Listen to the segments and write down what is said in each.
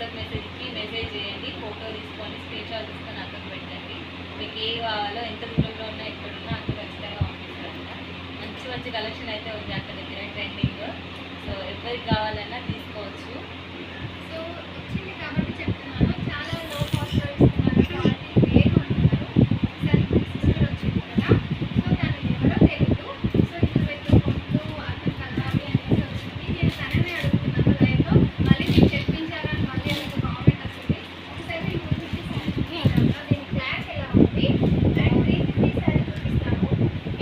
WhatsApp మెసేజ్కి message చేయండి photo తీసుకొని స్క్రీన్ షాట్ తీసుకొని అక్కడ పెట్టండి. మీకు ఏ కావాలో ఎంత దూరంలో ఉన్నా ఎక్కడున్నా అక్కడ ఖచ్చితంగా పంపిస్తారు మంచి మంచి కలెక్షన్ అయితే ఉంది అక్కడ దగ్గర ట్రెండింగ్ సో ఎవరికి కావాలో తీసుకోవచ్చు సో వచ్చింది కాబట్టి చెప్తున్నాను చాలా లో కాస్ట్లో ఇస్తున్నారు క్వాలిటీ వేరు అంటున్నారు ఈసారి మా సిస్టర్ వచ్చింది కదా సో తనకి ఎవరో తెలియదు సో ఇది వెతుక్కుంటూ అతను కలవాలి అనేసి వచ్చింది నేను తననే అడుగుతున్నాను లైవ్లో మళ్ళీ నేను చెప్పించాలని మళ్ళీ అలాగ కామెంట్ వస్తుంది ఒకసారి నేను చూపిస్తాను దీని క్లాస్ ఎలా ఉంది అండ్ త్రీ ఫిఫ్టీ సారీ చూపిస్తాను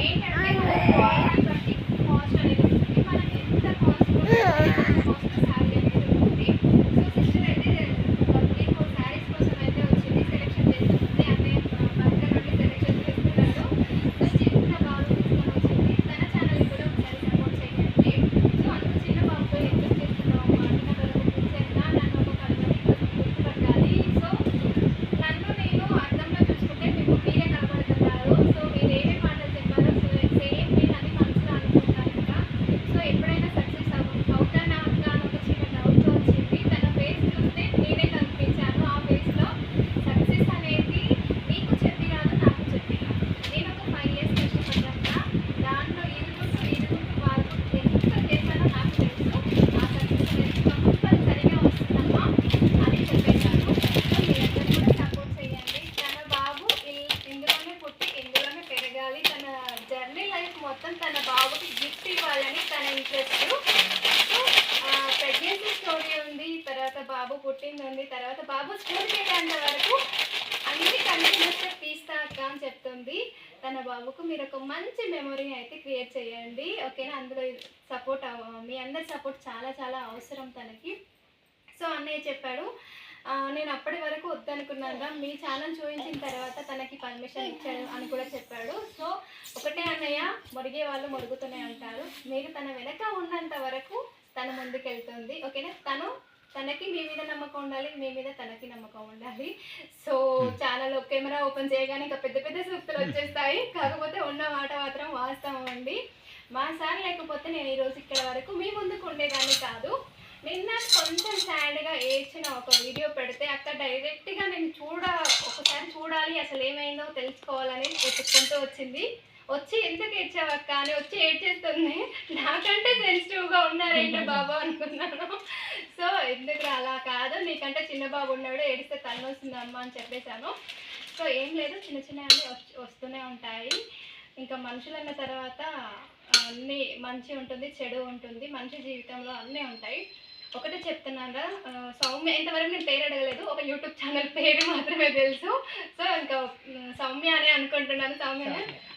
ఏంటంటే క్వాలిటీ బట్టి కాస్ట్ అనేది ఉంటుంది మనకి ఎంత కాస్ట్ కాస్ట్ సారీ అనేది ఉంటుంది సో సిస్టర్ అయితే ఒక త్రీ ఫోర్ శారీస్ కోసం అయితే వచ్చింది సెలెక్షన్ చేస్తుంది అన్నయ్య భర్త నుండి సెలెక్షన్ చేస్తున్నారు సో చిన్న బాబు తీసుకొని వచ్చింది తన ఛానల్ కూడా ఒకసారి సపోర్ట్ చేయండి సో అంత చిన్న బాబుతో ఎందుకు చేస్తున్నావు అంటే నాకు ఒక గుర్తెంత నన్ను ఒక పది మంది గుర్తుపట్టాలి సో నన్ను నేను అర్థంలో చూసుకుంటే మీకు మీరే కనబడుతున్నారు సో మీరు ఏమేమి మాటలు చెప్పారో సో సేమ్ నేను అది మనసులో అనుకుంటాను ఇంకా సో ఎప్పుడైనా సక్సెస్ అవ్వ అవుతానా అక్క అని ఒక చిన్న డౌట్ వచ్చింది తన ఫేస్ చూస్తే నేనే కనిపించాను ఆ ఫేస్లో సక్సెస్ అనేది నీకు చెప్పి కాదు నాకు చెప్పి కాదు నేను ఒక ఫైవ్ ఇయర్స్ కష్టపడ్డాక దాంట్లో ఇరుగుతూ ఇరుగుతూ వాళ్ళు ఎంత చేశానో నాకు తెలుసు ఆ సక్సెస్ అనేది కంపల్సరిగా వస్తుందమ్మా అని చెప్పేశాను సో మీరందరూ కూడా సపోర్ట్ చేయండి తన బాబు ఇల్- ఇందులోనే పుట్టి ఇందులోనే పెరగాలి తన జర్నీ లైఫ్ మొత్తం తన బాబుకి గిఫ్ట్ ఇవ్వాలని తన ఇంట్రెస్ట్ సో ప్రెగ్నెన్సీ స్టోరీ ఉంది తర్వాత బాబు పుట్టింది ఉంది తర్వాత బాబు స్కూల్కి వెళ్ళేంత వరకు అన్ని కంటిన్యూస్గా తీస్తా అక్క అని చెప్తుంది. తన బాబుకు మీరు ఒక మంచి మెమొరీ అయితే క్రియేట్ చేయండి. ఓకేనా? అందులో సపోర్ట్ మీ అందరి సపోర్ట్ చాలా చాలా అవసరం తనకి. సో అన్నయ్య చెప్పాడు నేను అప్పటి వరకు వద్దనుకున్నాను మీ ఛానల్ చూపించిన తర్వాత తనకి పర్మిషన్ ఇచ్చాడు అని కూడా చెప్పాడు. సో ఒకటే అన్నయ్య మురిగే వాళ్ళు మురుగుతూనే ఉంటారు. మీరు తన వెనక ఉన్నంత వరకు తను ముందుకెళ్తుంది. ఓకేనా? తను తనకి మీ మీద నమ్మకం ఉండాలి మీ మీద తనకి నమ్మకం ఉండాలి. సో ఛానల్ కెమెరా ఓపెన్ చేయగానే ఇంకా పెద్ద పెద్ద సూక్తులు వచ్చేస్తాయి. కాకపోతే ఉన్న మాట మాత్రం వాస్తవం అండి మా సార్ లేకపోతే నేను ఈరోజు ఇక్కడ వరకు మీ ముందుకు ఉండేదాన్ని కాదు. నిన్న కొంచెం సాడ్గా ఏడ్చిన ఒక వీడియో పెడితే అక్కడ డైరెక్ట్గా నేను చూడ ఒకసారి చూడాలి అసలు ఏమైందో తెలుసుకోవాలని వెతుక్కుంటూ వచ్చింది. వచ్చి ఎందుకు ఏడ్చావక్క అని వచ్చి ఏడ్చేస్తుంది. నాకంటే సెన్సిటివ్గా ఉన్నారేంటి బాబు అనుకున్నాను. సో ఎందుకు అలా కాదు. నీకంటే చిన్న బాబు ఉన్నాడు ఏడిస్తే తను వస్తుంది అమ్మ అని చెప్పేశాను. సో ఏం లేదు. చిన్న చిన్నవి వస్తూనే ఉంటాయి. ఇంకా మనుషులన్న తర్వాత అన్నీ మంచి ఉంటుంది చెడు ఉంటుంది. మనిషి జీవితంలో అన్నీ ఉంటాయి. ఒకటే చెప్తున్నారా సౌమ్య ఇంతవరకు నేను పేరు అడగలేదు. ఒక యూట్యూబ్ ఛానల్ పేరు మాత్రమే తెలుసు. సో ఇంకా సౌమ్య అనే అనుకుంటున్నాను సౌమ్య.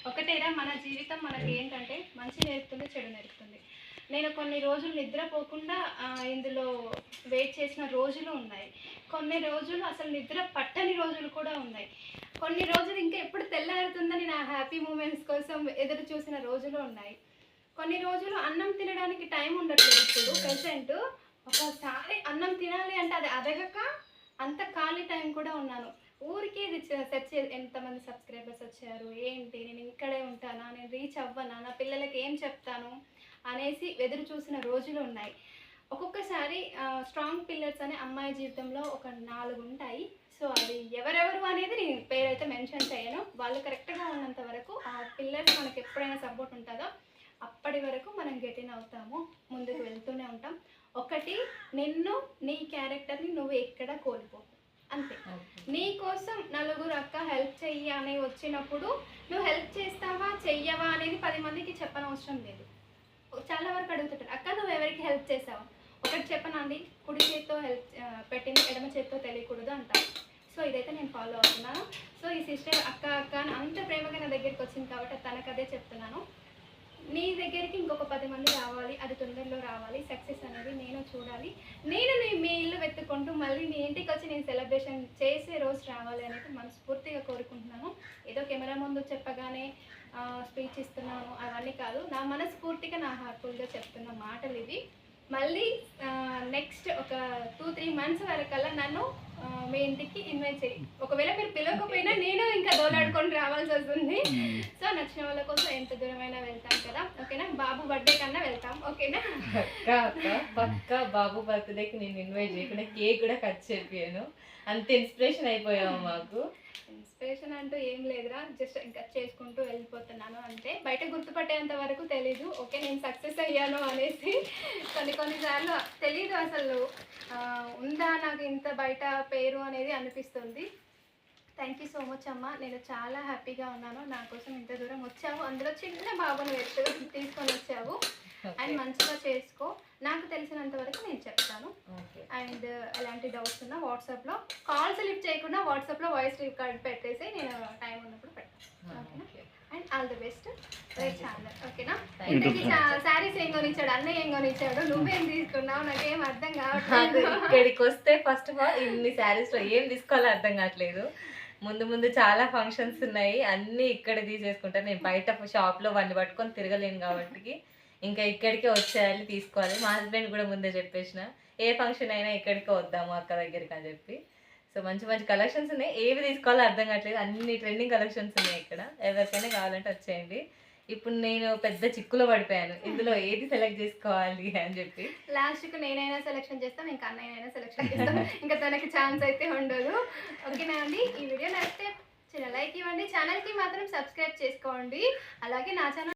ఒకటేరా మన జీవితం మనకి ఏంటంటే మంచి నేర్పుతుంది చెడు నేర్పుతుంది. నేను కొన్ని రోజులు నిద్రపోకుండా ఇందులో వెయిట్ చేసిన రోజులు ఉన్నాయి. కొన్ని రోజులు అసలు నిద్ర పట్టని రోజులు కూడా ఉన్నాయి. కొన్ని రోజులు ఇంకా ఎప్పుడు తెల్లారుతుందని నా హ్యాపీ మూమెంట్స్ కోసం ఎదురు చూసిన రోజులు ఉన్నాయి. కొన్ని రోజులు అన్నం తినడానికి టైం ఉండట్లేదు ఇప్పుడు ప్రెసెంట్ ఒకసారి అన్నం తినాలి అంటే అది అదగక అంత ఖాళీ టైం కూడా ఉన్నాను. ఊరికే ఇది సెర్చ్ ఎంతమంది సబ్స్క్రైబర్స్ వచ్చారు? ఏంటి? నేను ఇక్కడే ఉంటానా? నేను రీచ్ అవ్వనా? నా పిల్లలకి ఏం చెప్తాను? అనేసి ఎదురు చూసిన రోజులు ఉన్నాయి. ఒక్కొక్కసారి స్ట్రాంగ్ పిల్లర్స్ అనే అమ్మాయి జీవితంలో ఒక నాలుగు ఉంటాయి. సో అది ఎవరెవరు అనేది నేను పేరైతే మెన్షన్ చేయను. వాళ్ళు కరెక్ట్గా ఉన్నంత వరకు ఆ పిల్లర్స్ మనకు ఎప్పుడైనా సపోర్ట్ ఉంటుందో? అప్పటి వరకు మనం గెటిన్ అవుతాము. ముందుకు వెళ్తూనే ఉంటాం. ఒకటి నిన్ను నీ క్యారెక్టర్ని నువ్వు ఎక్కడ కోల్పో అంతే. నీ కోసం నలుగురు అక్క హెల్ప్ చెయ్యి అని వచ్చినప్పుడు నువ్వు హెల్ప్ చేస్తావా చెయ్యవా అనేది పది మందికి చెప్పనవసరం లేదు. చాలా వరకు అడుగుతుంటారు అక్క నువ్వు ఎవరికి హెల్ప్ చేసావు? ఒకటి చెప్పనండి కుడి చేతితో హెల్ప్ పెట్టింది ఎడమ చేతితో తెలియకూడదు అంటారు. సో ఇదైతే నేను ఫాలో అవుతున్నాను. సో ఈ సిస్టర్ అక్క అక్క అని అంత ప్రేమగా నా దగ్గరికి వచ్చింది కాబట్టి తనకు అదే చెప్తున్నాను. నీ దగ్గరికి ఇంకొక పది మంది రావాలి అది తొందరలో రావాలి సక్సెస్ అనేది నేను చూడాలి. నేను నీ మీ ఇల్లు వెతుక్కుంటూ మళ్ళీ నీ ఇంటికి వచ్చి నేను సెలబ్రేషన్ చేసే రోజు రావాలి అనేది మనస్ఫూర్తిగా కోరుకుంటున్నాను. ఏదో కెమెరా ముందు చెప్పగానే స్పీచ్ ఇస్తున్నాను అవన్నీ కాదు. నా మనస్ఫూర్తిగా నా హార్ట్ఫుల్గా చెప్తున్న మాటలు ఇవి. మళ్ళీ నెక్స్ట్ ఒక టూ త్రీ మంత్స్ వరకల్లా నన్ను మీ ఇంటికి ఇన్వైట్ చేయి. ఒకవేళ మీరు పిలవకపోయినా నేను ఇంకా దోలాడుకొని రావాల్సి వస్తుంది. సో నచ్చిన వాళ్ళ కోసం ఎంత దూరమైనా వెళ్తాం కదా. ఓకేనా? బాబు బర్త్డే కన్నా వెళ్తాం. ఓకేనా? పక్క బాబు బర్త్డేకి నేను ఇన్వైట్ చేయకుండా కేక్ కూడా కట్ చేపియాను అంత ఇన్స్పిరేషన్ అయిపోయాము మాకు. ఇన్స్పిరేషన్ అంటూ ఏం లేదురా. జస్ట్ ఇంకా చేసుకుంటూ వెళ్ళిపోతున్నాను అంతే. బయట గుర్తుపట్టేంత వరకు తెలీదు. ఓకే నేను సక్సెస్ అయ్యాను అనేసి కొన్ని కొన్నిసార్లు తెలీదు అసలు. ఉందా నాకు ఇంత బయట పేరు అనేది అనిపిస్తుంది. థ్యాంక్ యూ సో మచ్ అమ్మ. నేను చాలా హ్యాపీగా ఉన్నాను. నా కోసం ఇంత దూరం వచ్చావు. అందులో చిన్న బాబుని వెత్ తీసుకొని వచ్చావు. అండ్ మంచిగా చేసుకో. నాకు తెలిసినంత వరకు నేను చెప్తాను. అండ్ ఎలాంటి డౌట్స్ ఉన్నా వాట్సాప్లో కాల్స్ లిఫ్ట్ చేయకుండా వాట్సాప్లో వాయిస్ రికార్డ్ పెట్టేసి నేను time and all the best rate channel ఓకేనా? ఇంతకీ శారీస్ ఏం కొనిచ్చాడు? అన్నయ్య ఏం కొనిచ్చాడు? నువ్వేం తీసుకున్నావు? నాకేం అర్థం కావట్లేదు. ఇక్కడికి వస్తే ఫస్ట్ ఆఫ్ ఆల్ ఇన్ని శారీస్లో ఏం తీసుకోవాలో అర్థం కావట్లేదు. ముందు ముందు చాలా ఫంక్షన్స్ ఉన్నాయి. అన్ని ఇక్కడ తీసేసుకుంటా. నేను బయట షాప్లో వాడిని పట్టుకొని తిరగలేను కాబట్టి ఇంకా ఇక్కడికే వచ్చేయాలి తీసుకోవాలి. మా హస్బెండ్ కూడా ముందే చెప్పేసిన. ఏ ఫంక్షన్ అయినా ఇక్కడికే వద్దాము అక్క దగ్గరికి అని చెప్పి. సో మంచి మంచి కలెక్షన్స్ ఉన్నాయి. ఏవి తీసుకోవాలో అర్థం కావట్లేదు. అన్ని ట్రెండింగ్ కలెక్షన్స్ ఉన్నాయి ఇక్కడ. ఎవరికైనా కావాలంటే వచ్చేయండి. ఇప్పుడు నేను పెద్ద చిక్కులో పడిపోయాను. ఇందులో ఏది సెలెక్ట్ చేసుకోవాలి అని చెప్పి. లాస్ట్కి నేనైనా సెలెక్షన్ చేస్తాం ఇంకా అన్నయ్యైనా సెలెక్షన్ చేస్తాం. ఇంకా తనకి ఛాన్స్ అయితే ఉండదు. ఓకేనా అండి? ఈ వీడియో నచ్చితే చిన్న లైక్ ఇవ్వండి. ఛానల్కి మాత్రం సబ్స్క్రైబ్ చేసుకోండి. అలాగే నా ఛానల్